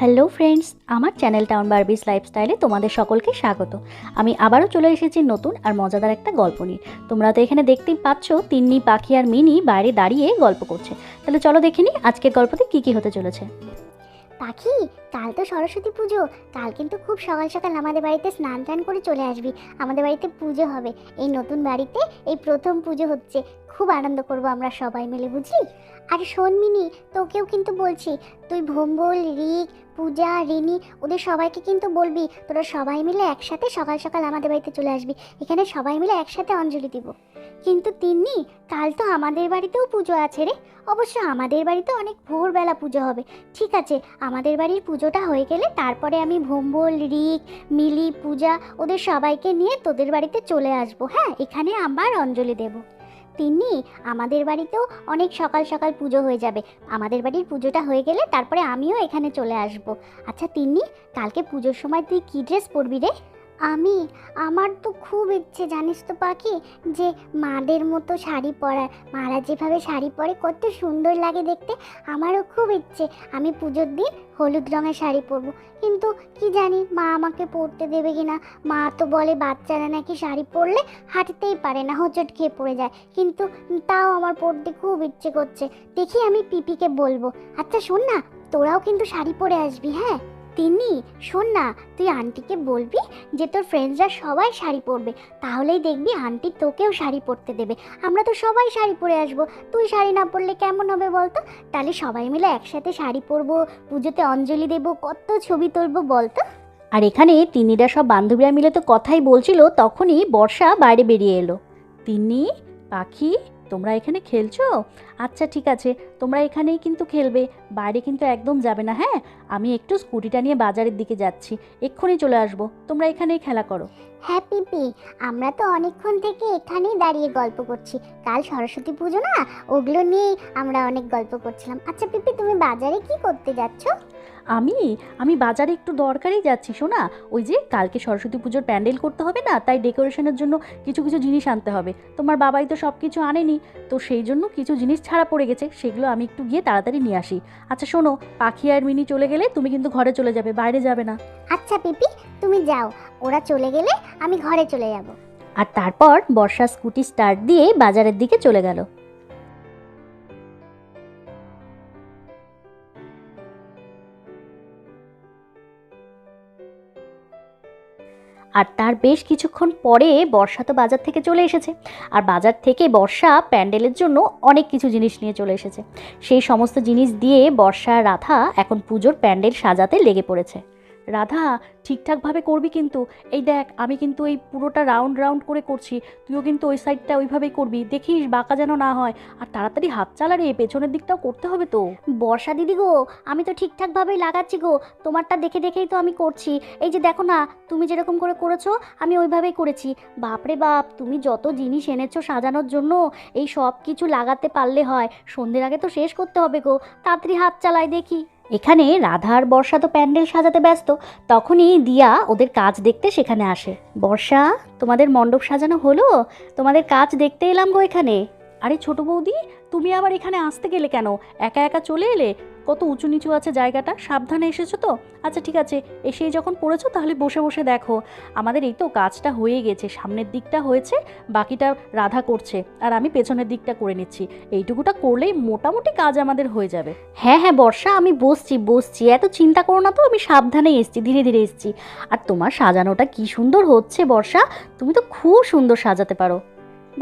Hello friends, আমার channel town বার্বিস লাইফস্টাইলে তোমাদের সকলকে স্বাগত। আমি আবারও চলে এসেছি নতুন আর মজাদার একটা গল্প নিয়ে। তোমরা তো এখানে দেখতেই পাচ্ছ, তিন্নি, পাখি আর মিনি বাইরে দাঁড়িয়ে গল্প করছে। তাহলে চলো দেখে নিই আজকের গল্পতে কী কী হতে চলেছে। পাখি, কাল তো সরস্বতী পুজো। কাল কিন্তু খুব সকাল সকাল আমাদের বাড়িতে স্নান টান করে চলে আসবি। আমাদের বাড়িতে পুজো হবে। এই নতুন বাড়িতে এই প্রথম পুজো হচ্ছে। খুব আনন্দ করব আমরা সবাই মিলে, বুঝলি? আর শোন মিনি, তোকেও কিন্তু বলছি, তুই ভোম্বল রিক পূজা, রিনি, ওদের সবাইকে কিন্তু বলবি, তোরা সবাই মিলে একসাথে সকাল সকাল আমাদের বাড়িতে চলে আসবি, এখানে সবাই মিলে একসাথে অঞ্জলি দিব। কিন্তু তিন্নি, কাল তো আমাদের বাড়িতেও পুজো আছে রে, অবশ্য আমাদের বাড়িতে অনেক ভোরবেলা পুজো হবে, ঠিক আছে, আমাদের বাড়ির পুজোটা হয়ে গেলে তারপরে আমি ভোম্বল রিক মিলি, পূজা, ওদের সবাইকে নিয়ে তোদের বাড়িতে চলে আসব হ্যাঁ এখানে আবার অঞ্জলি দেব। তিন্নি, আমাদের বাড়িতেও অনেক সকাল সকাল পুজো হয়ে যাবে। আমাদের বাড়ির পুজোটা হয়ে গেলে তারপরে আমিও এখানে চলে আসব। আচ্ছা তিন্নি, কালকে পুজোর সময় তুই কী ড্রেস পরবি রে? আমি, আমার তো খুব ইচ্ছে, জানিস তো পাখি, যে মাদের মতো শাড়ি পরার মারা যেভাবে শাড়ি পরে কত সুন্দর লাগে দেখতে, আমারও খুব ইচ্ছে, আমি পুজোর দিন হলুদ রঙের শাড়ি পরবো। কিন্তু কি জানি, মা আমাকে পরতে দেবে কি না মা তো বলে বাচ্চারা নাকি শাড়ি পরলে হাঁটতেই পারে না, হোঁচট খেয়ে পড়ে যায়। কিন্তু তাও আমার পরতে খুব ইচ্ছে করছে। দেখি আমি পিপিকে বলব। আচ্ছা শোন না, তোরাও কিন্তু শাড়ি পরে আসবি হ্যাঁ? তিনি, শোন না, তুই আন্টিকে বলবি যে তোর ফ্রেন্ডসরা সবাই শাড়ি পরবে, তাহলেই দেখবি আন্টি তোকেও শাড়ি পরতে দেবে। আমরা তো সবাই শাড়ি পরে আসব, তুই শাড়ি না পরলে কেমন হবে বলতো? তাহলে সবাই মিলে একসাথে শাড়ি পরবো, পুজোতে অঞ্জলি দেবো, কত ছবি তুলবো বলতো? আর এখানে তিন্নিরা সব বান্ধবীরা মিলে তো কথাই বলছিল, তখনই বর্ষা বাইরে বেরিয়ে এলো। তিন্নি, পাখি তোমরা এখানে খেলছো? আচ্ছা ঠিক আছে। তোমরা এখানেই কিন্তু খেলবে। বাইরে কিন্তু একদম যাবে না হ্যাঁ? আমি একটু স্কুটিটা নিয়ে বাজারের দিকে যাচ্ছি। এক্ষুনি চলে আসব। তোমরা এখানেই খেলা করো। হ্যাঁ পিপি। আমরা তো অনেকক্ষণ থেকে এখানেই দাঁড়িয়ে গল্প করছি। কাল সরস্বতী পুজো না? ওগুলো নিয়েই আমরা অনেক গল্প করছিলাম। আচ্ছা পিপি, তুমি বাজারে কি করতে যাচ্ছ? আমি? আমি বাজারে একটু দরকারই যাচ্ছি শোনা ওই যে কালকে সরস্বতী পুজোর প্যান্ডেল করতে হবে না তাই ডেকোরেশনের জন্য কিছু কিছু জিনিস আনতে হবে। তোমার বাবাই তো সব কিছু আনেনি তো সেই জন্য কিছু জিনিস ছাড়া পড়ে গেছে সেগুলো আমি একটু গিয়ে তাড়াতাড়ি নিয়ে আসি। আচ্ছা শোনো পাখি আর মিনি চলে গেলে তুমি কিন্তু ঘরে চলে যাবে বাইরে যাবে না। আচ্ছা পিপি তুমি যাও। ওরা চলে গেলে আমি ঘরে চলে যাব। আর তারপর বর্ষা স্কুটি স্টার্ট দিয়ে বাজারের দিকে চলে গেল। আর তার বেশ কিছুক্ষণ পরে বর্ষা তো বাজার থেকে চলে এসেছে। আর বাজার থেকে বর্ষা প্যান্ডেলের জন্য অনেক কিছু জিনিস নিয়ে চলে এসেছে। সেই সমস্ত জিনিস দিয়ে বর্ষা রাধা এখন পুজোর প্যান্ডেল সাজাতে লেগে পড়েছে। রাধা, ঠিকঠাকভাবে করবি কিন্তু। এই দেখ, আমি কিন্তু এই পুরোটা রাউন্ড রাউন্ড করে করছি। তুইও কিন্তু ওই সাইডটা ওইভাবেই করবি। দেখিস, বাঁকা যেন না হয়। আর তাড়াতাড়ি হাত চালা রে, পেছনের দিকটাও করতে হবে তো। বর্ষা দিদি গো, আমি তো ঠিকঠাকভাবেই লাগাচ্ছি গো। তোমারটা দেখে দেখেই তো আমি করছি। এই যে দেখো না, তুমি যেরকম করে করেছ, আমি ওইভাবেই করেছি। বাপরে বাপ, তুমি যত জিনিস এনেছো সাজানোর জন্য, এই সব কিছু লাগাতে পারলে হয়। সন্ধ্যের আগে তো শেষ করতে হবে গো। তাড়াতাড়ি হাত চালাই দেখি। এখানে রাধার বর্ষা তো প্যান্ডেল সাজাতে ব্যস্ত, তখনই দিয়া ওদের কাজ দেখতে সেখানে আসে। বর্ষা, তোমাদের মণ্ডপ সাজানো হলো? তোমাদের কাজ দেখতে এলাম গো এখানে। আরে ছোট বৌদি, তুমি আবার এখানে আসতে গেলে কেন? একা একা চলে এলে? কত উঁচু নিচু আছে জায়গাটা? সাবধানে এসেছ তো? আচ্ছা ঠিক আছে। এসেই যখন পড়েছো তাহলে বসে বসে দেখো। আমাদের এই তো কাজটা হয়ে গেছে। সামনের দিকটা হয়েছে, বাকিটা রাধা করছে। আর আমি পেছনের দিকটা করে নিচ্ছি। এইটুকুটা করলেই মোটামুটি কাজ আমাদের হয়ে যাবে। হ্যাঁ হ্যাঁ বর্ষা, আমি বসছি বসছি। এত চিন্তা করো না তো, আমি সাবধানে এসছি, ধীরে ধীরে এসছি। আর তোমার সাজানোটা কি সুন্দর হচ্ছে, বর্ষা। তুমি তো খুব সুন্দর সাজাতে পারো।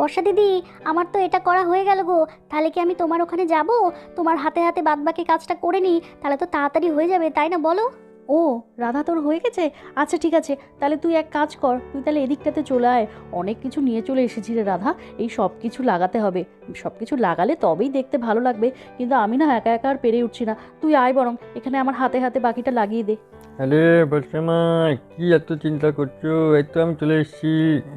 বর্ষা দিদি, আমার তো এটা করা হয়ে গেল গো। তাহলে কি আমি তোমার ওখানে যাব? তোমার হাতে হাতে বাদবাকি কাজটা করে নিই, তাহলে তো তাড়াতাড়ি হয়ে যাবে, তাই না বলো? ও, রাধা তোর হয়ে গেছে? আচ্ছা ঠিক আছে, তাহলে তুই এক কাজ কর, তুই তাহলে এদিকটাতে চলে আয়। অনেক কিছু নিয়ে চলে এসেছি রে রাধা, এই সব কিছু লাগাতে হবে। সব কিছু লাগালে তবেই দেখতে ভালো লাগবে, কিন্তু আমি না একা একা আর পেরে উঠছি না। তুই আয় বরং, এখানে আমার হাতে হাতে বাকিটা লাগিয়ে দে। আরে বর্ষামা কি এত চিন্তা করছ? এই তো আমি চলে এসেছি।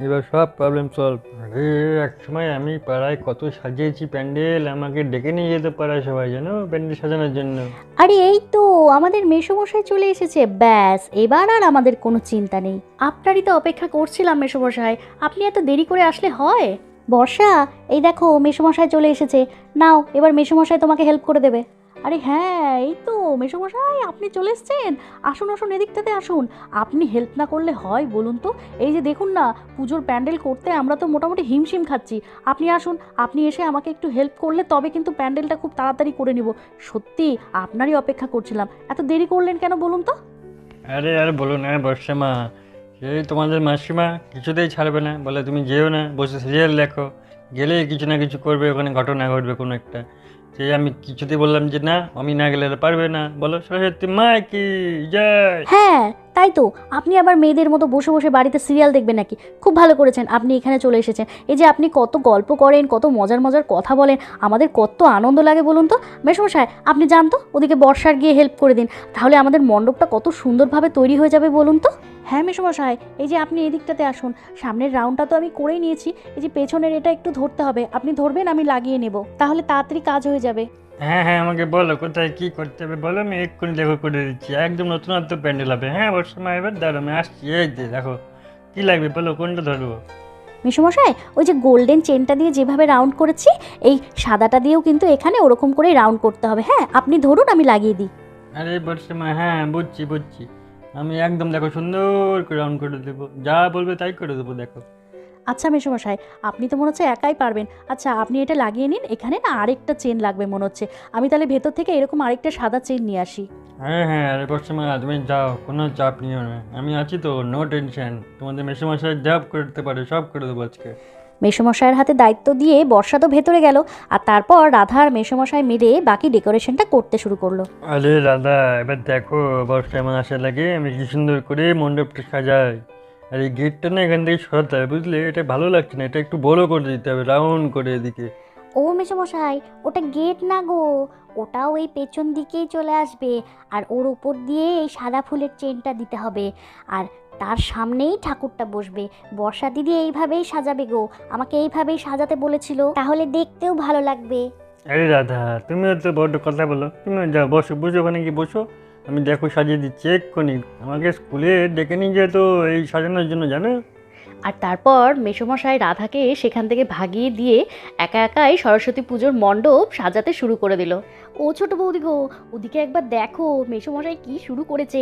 এবার সব প্রবলেম সলভ আরে এক সময় আমি পাড়ায় কত সাজিয়েছি প্যান্ডেল, আমাকে ডেকে নিয়ে যেতে পাড়ায় সবাই, জানো, প্যান্ডেল সাজানোর জন্য। আরে, এই তো, আমাদের মেসোমশাই চলে এসেছে। ব্যাস, এবার আর আমাদের কোনো চিন্তা নেই। আপনারই তো অপেক্ষা করছিলাম, মেসোমশাই। আপনি এত দেরি করে আসলে হয়? বর্ষা, এই দেখো, মেসোমশাই চলে এসেছে। নাও, এবার মেসোমশাই তোমাকে হেল্প করে দেবে। আরে হ্যাঁ এই তো মেসমশাই, আপনি চলে এসছেন। আসুন আসুন, এদিকটাতে আসুন। আপনি হেল্প না করলে হয় বলুন তো? এই যে দেখুন না, পুজোর প্যান্ডেল করতে আমরা তো মোটামুটি হিমশিম খাচ্ছি। আপনি আসুন, আপনি এসে আমাকে একটু হেল্প করলে তবে কিন্তু প্যান্ডেলটা খুব তাড়াতাড়ি করে নিব। সত্যি, আপনারই অপেক্ষা করছিলাম। এত দেরি করলেন কেন বলুন তো? আরে আরে, বলুন না বর্ষা মা। সেই তোমাদের মাসিমা কিছুতেই ছাড়বে না। বলে তুমি যেও না, বসে সিরিয়াল দেখো। গেলেই কিছু না কিছু করবে, ওখানে ঘটনা ঘটবে কোনো একটা। সেই আমি কিছুতেই বললাম যে না আমি না গেলে পারবে না। বলো, সরস্বতী মা কি? জয়! হ্যাঁ তাই তো, আপনি আবার মেয়েদের মতো বসে বসে বাড়িতে সিরিয়াল দেখবেন নাকি? খুব ভালো করেছেন, আপনি এখানে চলে এসেছেন। এই যে আপনি কত গল্প করেন, কত মজার মজার কথা বলেন, আমাদের কত আনন্দ লাগে বলুন তো? মেসমশাই আপনি যান তো, ওদিকে বর্ষার গিয়ে হেল্প করে দিন। তাহলে আমাদের মণ্ডপটা কত সুন্দরভাবে তৈরি হয়ে যাবে বলুন তো? হ্যাঁ মেসমশাই এই যে আপনি এই দিকটাতে আসুন, সামনের রাউন্ডটা তো আমি করেই নিয়েছি, এই যে পেছনের এটা একটু ধরতে হবে, আপনি ধরবেন, আমি লাগিয়ে নেব, তাহলে তাড়াতাড়ি কাজ হয়ে যাবে। হ্যাঁ হ্যাঁ আমাকে বলো কোথায় কি করতে হবে? বলো আমি এক্ষুনি দেখো করে দিচ্ছি। একদম নতুন নতুনত্ব প্যান্ডেল হবে। হ্যাঁ বর্ষা মা এবার দাঁড়ো আমি আসছি। এই যে দেখো কী লাগবে? বলো কোনটা ধরবো? মিশুমশাই ওই যে গোল্ডেন চেনটা দিয়ে যেভাবে রাউন্ড করেছি এই সাদাটা দিয়েও কিন্তু এখানে ওরকম করেই রাউন্ড করতে হবে। হ্যাঁ আপনি ধরুন আমি লাগিয়ে দিই। আরে বর্ষা মা হ্যাঁ বুঝছি বুঝছি। আমি একদম দেখো সুন্দর করে রাউন্ড করে দেবো। যা বলবে তাই করে দেবো দেখো। আচ্ছা মেশুমশাই আপনি তো মনে হচ্ছে একাই পারবেন। আচ্ছা আপনি এটা লাগিয়ে নিন এখানে না আরেকটা চেন লাগবে মনে হচ্ছে। আমি তাহলে ভেতর থেকে এরকম আরেকটা সাদা চেন নিয়ে আসি। হ্যাঁ হ্যাঁ আরে বর্ষা মা তুমি যাও কোনো চাপ নিও না। আমি আছি তো নো টেনশন তোমাদের মেসেমশাই জব করতে পারে সব করে দেবো আজকে। মেসমশাইয়ের হাতে দায়িত্ব দিয়ে বর্ষা তো ভেতরে গেল আর তারপর রাধা আর মেসমশাই মিলে বাকি ডেকোরেশনটা করতে শুরু করল। আরে রাধা এবার দেখো বর্ষা মা আসা লাগে আমি কি সুন্দর করে মণ্ডপটা সাজাই। আর এই গেটটা না এখান থেকে সরাতে হবে বুঝলে? এটা ভালো লাগছে না এটা একটু বড় করে দিতে হবে রাউন্ড করে এদিকে। ও মেসমশাই ওটা গেট না গো। ওটাও এই পেছন দিকেই চলে আসবে আর ওর উপর দিয়ে এই সাদা ফুলের চেনটা দিতে হবে। আর তার সামনেই ঠাকুরটা বসবে। বর্ষা দিদি এইভাবেই সাজাবে গো। আমাকে এইভাবেই সাজাতে বলেছিল। তাহলে দেখতেও ভালো লাগবে। আরে রাধা তুমিও তো বড্ড কথা বলো। তুমিও যাও বসো বসো ওখানে কি বসো। আমি দেখো সাজিয়ে দিচ্ছি এক্ষুনি। আমাকে স্কুলে ডেকে নিয়ে যেত এই সাজানোর জন্য, জানো? আর তারপর মেসমশাই রাধাকে সেখান থেকে ভাগিয়ে দিয়ে একা একাই সরস্বতী পুজোর মণ্ডপ সাজাতে শুরু করে দিল। ও ছোট বৌদি গো, ওদিকে একবার দেখো মেসমশাই কি শুরু করেছে।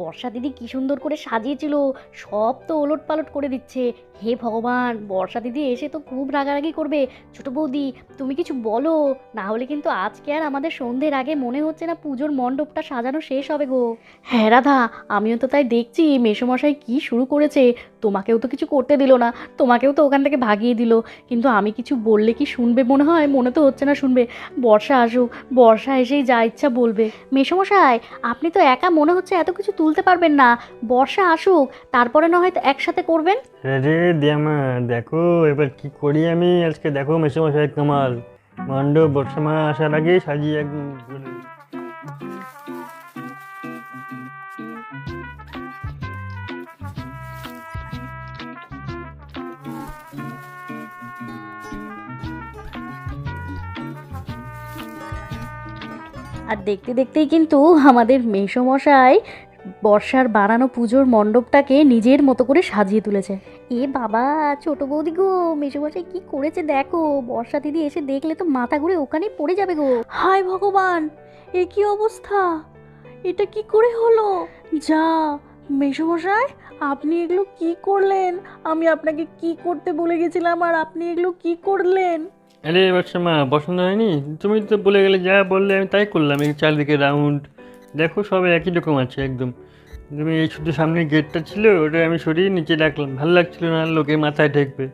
বর্ষা দিদি কি সুন্দর করে সাজিয়েছিল, সব তো ওলট পালট করে দিচ্ছে। হে ভগবান, বর্ষা দিদি এসে তো খুব রাগারাগি করবে। ছোট বৌদি, তুমি কিছু বলো, না হলে কিন্তু আজকে আর আমাদের সন্ধ্যের আগে মনে হচ্ছে না পুজোর মণ্ডপটা সাজানো শেষ হবে গো। হ্যাঁ রাধা, আমিও তো তাই দেখছি মেসমশাই কি শুরু করেছে। তোমাকেও তো কিছু করতে দিল না, তোমাকেও তো ওখান থেকে ভাগিয়ে দিল। কিন্তু আমি কিছু বললে কি শুনবে মনে হয়? মনে তো হচ্ছে না শুনবে। বর্ষা আসুক, বর্ষা এসেই যা ইচ্ছা বলবে। মেসমশাই আপনি তো একা মনে হচ্ছে এত কিছু তুলতে পারবেন না। বর্ষা আসুক, তারপরে না হয়তো একসাথে করবেন। রে দিয়ামা, দেখো, এবার কি করি আমি? আজকে দেখো মেসমশাই কামাল। মণ্ডপ বর্ষা মা আসার আগে সাজিয়ে একদম আর দেখতে দেখতেই কিন্তু আমাদের মেসমশাই বর্ষার বানানো পুজোর মণ্ডপটাকে নিজের মতো করে সাজিয়ে তুলেছে। এ বাবা, ছোট বৌদি গো, মেসমশাই কি করেছে দেখো? বর্ষা দিদি এসে দেখলে তো মাথা ঘুরে ওখানেই পড়ে যাবে গো। হায় ভগবান, এ কি অবস্থা? এটা কি করে হলো? যা, মেসমশাই, আপনি এগুলো কি করলেন? আমি আপনাকে কি করতে বলে গেছিলাম আর আপনি এগুলো কি করলেন? আরে বাচ্চা মা পছন্দ হয়নি? তুমি তো বলে গেলে যা বললে আমি তাই করলাম, এই চারিদিকে রাউন্ড দেখো, সবাই একই রকম আছে একদম। তুমি এই শুধু সামনে গেটটা ছিল, ওটা আমি সরিয়ে নিচে রাখলাম। ভালো লাগছিল না, লোকে মাথায় ঠেকবে।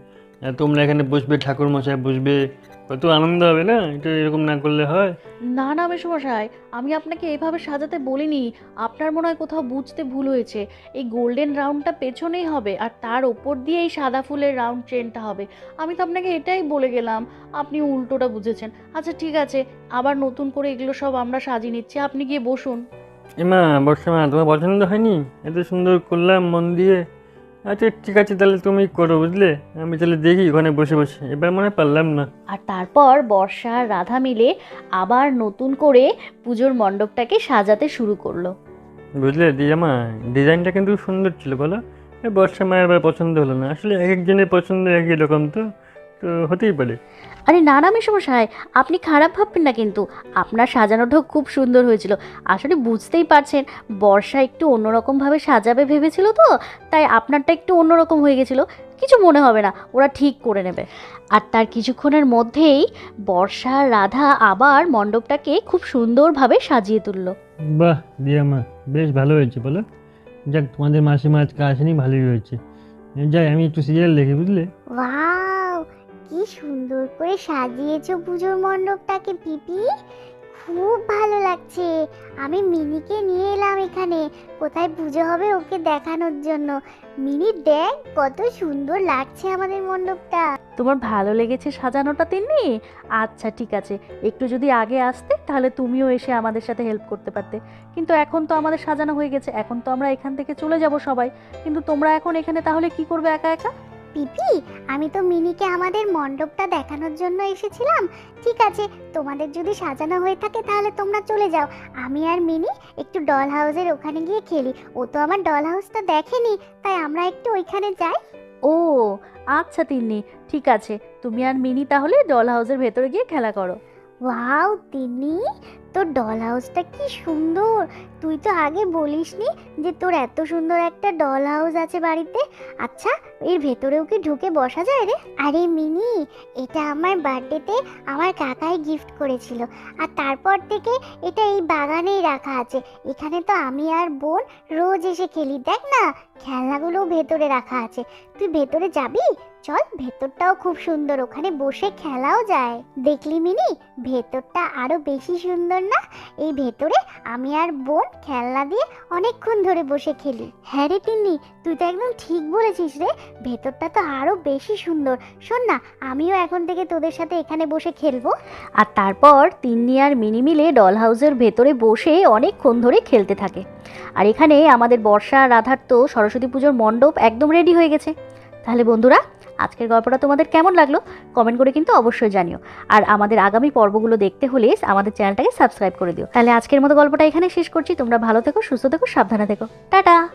তোমরা এখানে বসবে ঠাকুর মশাই বসবে। কত আনন্দ হবে না? এটা এরকম না করলে হয়? না না মেসমশাই আমি আপনাকে এভাবে সাজাতে বলিনি। আপনার মনে হয় কোথাও বুঝতে ভুল হয়েছে। এই গোল্ডেন রাউন্ডটা পেছনেই হবে আর তার ওপর দিয়ে এই সাদা ফুলের রাউন্ড চেনটা হবে। আমি তো আপনাকে এটাই বলে গেলাম। আপনি উল্টোটা বুঝেছেন। আচ্ছা ঠিক আছে। আবার নতুন করে এগুলো সব আমরা সাজিয়ে নিচ্ছি। আপনি গিয়ে বসুন। এমা বর্ষা মা তোমার পছন্দ হয়নি? এত সুন্দর করলাম মন দিয়ে। আচ্ছা ঠিক আছে তাহলে তুমি করো বুঝলে? আমি তাহলে দেখি ওখানে বসে বসে। এবার মনে হয় পারলাম না। আর তারপর বর্ষা আর রাধা মিলে আবার নতুন করে পুজোর মণ্ডপটাকে সাজাতে শুরু করল। বুঝলে দিজামা ডিজাইনটা কিন্তু সুন্দর ছিল বলো? বর্ষা মায়ের আবার পছন্দ হলো না। আসলে এক একজনের পছন্দ একই রকম তো। হতেই পারে। আরে না না মেশমশাই আপনি খারাপ ভাববেন না কিন্তু। আপনার সাজানোটাও খুব সুন্দর হয়েছিল। আসলে বুঝতেই পারছেন বর্ষা একটু অন্যরকমভাবে সাজাবে ভেবেছিল তো তাই আপনারটা একটু অন্যরকম হয়ে গেছিল। কিছু মনে হবে না ওরা ঠিক করে নেবে। আর তার কিছুক্ষণের মধ্যেই বর্ষা রাধা আবার মণ্ডপটাকে খুব সুন্দরভাবে সাজিয়ে তুললো। বাহ দিয়া মা বেশ ভালো হয়েছে বলো। যাক তোমাদের মাসিমা আজকে আসেনি ভালোই হয়েছে। যাই আমি একটু সিরিয়াল দেখি বুঝলে? ওয়াও কি সুন্দর করে সাজিয়েছো পুজোর মণ্ডপটাকে, পিপি। খুব ভালো লাগছে। আমি মিনিকে নিয়ে এলাম এখানে। কোথায় পুজো হবে ওকে দেখানোর জন্য। মিনি, দেখ কত সুন্দর লাগছে আমাদের মণ্ডপটা। তোমার ভালো লেগেছে সাজানোটা, তিন্নি? আচ্ছা ঠিক আছে। একটু যদি আগে আসতে, তাহলে তুমিও এসে আমাদের সাথে হেল্প করতে পারতে। কিন্তু এখন তো আমাদের সাজানো হয়ে গেছে। এখন তো আমরা এখান থেকে চলে যাব সবাই। কিন্তু তোমরা এখন এখানে, তাহলে কি করবে একা একা? পিপি, আমি তো মিনিকে আমাদের মণ্ডপটা দেখানোর জন্য এসেছিলাম। ঠিক আছে, তোমাদের যদি সাজানো হয়ে থাকে তাহলে তোমরা চলে যাও। আমি আর মিনি একটু ডল হাউসের ওখানে গিয়ে খেলি। ও তো আমার ডল হাউসটা দেখেনি, তাই আমরা একটু ওইখানে যাই। ও আচ্ছা তিন্নি, ঠিক আছে। তুমি আর মিনি তাহলে ডল হাউসের ভেতরে গিয়ে খেলা করো। ওয়াও, তিনি? তোর ডল হাউসটা কি সুন্দর। তুই তো আগে বলিসনি যে তোর এত সুন্দর একটা ডল হাউস আছে বাড়িতে। আচ্ছা এর ভেতরেও কি ঢুকে বসা যায় রে? আরে মিনি, এটা আমার বার্থডেতে আমার কাকাই গিফট করেছিল। আর তারপর থেকে এটা এই বাগানেই রাখা আছে। এখানে তো আমি আর বোন রোজ এসে খেলি, দেখ না? খেলনাগুলো ভেতরে রাখা আছে। তুই ভেতরে যাবি? চল ভেতরটাও খুব সুন্দর, ওখানে বসে খেলাও যায়। দেখলি মিনি, ভেতরটা আরও বেশি সুন্দর না? এই ভেতরে আমি আর বোন খেলনা দিয়ে অনেকক্ষণ ধরে বসে খেলি। হ্যাঁ রে তিন্নি, তুই তো একদম ঠিক বলেছিস রে। ভেতরটা তো আরও বেশি সুন্দর। শোন না, আমিও এখন থেকে তোদের সাথে এখানে বসে খেলব। আর তারপর তিন্নি আর মিনি মিলে ডল হাউসের ভেতরে বসে অনেকক্ষণ ধরে খেলতে থাকে। আর এখানে আমাদের বর্ষা, রাধার তো সরস্বতী পুজোর মণ্ডপ একদম রেডি হয়ে গেছে। তাহলে বন্ধুরা আজকের গল্পটা তোমাদের কেমন লাগল কমেন্ট করে কিন্তু অবশ্যই জানিও। আর আমাদের আগামী পর্বগুলো দেখতে হলে আমাদের চ্যানেলটাকে সাবস্ক্রাইব করে দিও। তাহলে আজকের মতো গল্পটা এখানে শেষ করছি। তোমরা ভালো থেকো, সুস্থ থেকো, সাবধানে থেকো। টাটা!